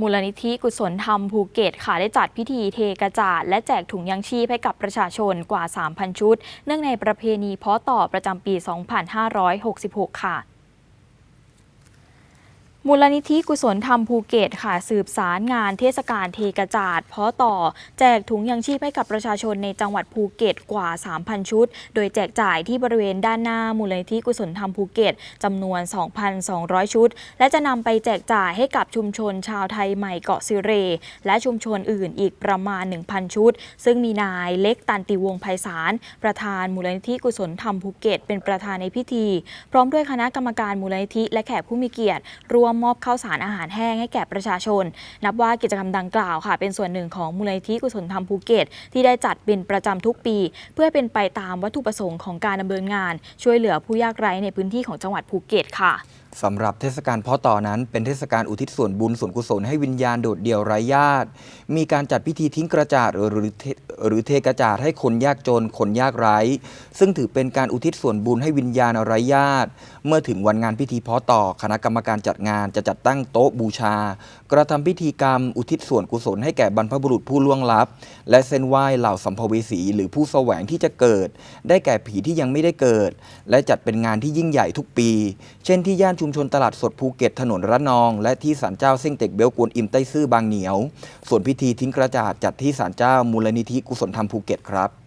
มูลนิธิกุศลธรรมภูเก็ตค่ะได้จัดพิธีเทกระจาด และแจกถุงยังชีพให้กับประชาชนกว่า 3,000 ชุด เนื่องในประเพณีเพาะต่อประจำปี 2566 ค่ะ มูลนิธิกุศลธรรมภูเก็ตค่ะสืบสารงานเทศกาลเทกระจาดเพาะต่อแจกถุงยังชีพให้กับประชาชนในจังหวัดภูเก็ตกว่า 3,000 ชุด โดยแจกจ่ายที่บริเวณด้านหน้ามูลนิธิกุศลธรรมภูเก็ตจำนวน 2,200 ชุด และจะนำไปแจกจ่ายให้กับชุมชนชาวไทยใหม่เกาะซิเร และชุมชนอื่นอีกประมาณ 1,000 ชุด ซึ่งมีนายเล็กตันติวงไพศาลประธานมูลนิธิกุศลธรรมภูเก็ตเป็นประธานในพิธี พร้อมด้วยคณะกรรมการมูลนิธิและแขกผู้มีเกียรติรวมมอบข้าวสารอาหารแห้งให้แก่ประชาชน นับว่ากิจกรรมดังกล่าวค่ะ เป็นส่วนหนึ่งของมูลนิธิกุศลธรรมภูเก็ตที่ได้จัดเป็นประจำทุกปี เพื่อเป็นไปตามวัตถุประสงค์ของการดำเนินงาน ช่วยเหลือผู้ยากไร้ในพื้นที่ของจังหวัดภูเก็ตค่ะ สำหรับเทศกาลพาะต่อนั้น เป็นเทศกาลอุทิศส่วนบุญส่วนกุศลให้วิญญาณโดดเดี่ยวไร้ญาติ มีการจัดพิธีทิ้งกระจาดหรือหรือเทกระจาดให้คนยากจนคนยากไร้ ซึ่งถือเป็นการอุทิศส่วนบุญให้วิญญาณไร้ญาติ เมื่อถึงวันงานพิธีพาะต่อคณะกรรมการจัดงานจะจัดตั้งโต๊ะบูชา กระทำพิธีกรรมอุทิศส่วนกุศลให้แก่บรรพบุรุษผู้ล่วงลับ และเส้นไหว้เหล่าสัมภเวสีหรือผู้แสวงที่จะเกิด ได้แก่ผีที่ยังไม่ได้เกิด และจัดเป็นงานที่ยิ่งใหญ่ทุกปี เช่นที่ย่านชุุมชนตลาดสดภูเก็ตถนนระนอง และที่ศาลเจ้าเส้งเต็กเบลกวนอิมไต้ซื่อบางเหนียว ส่วนพิธีทิ้งกระจาดจัดที่ศาลเจ้ามูลนิธิกุศลธรรมภูเก็ตครับ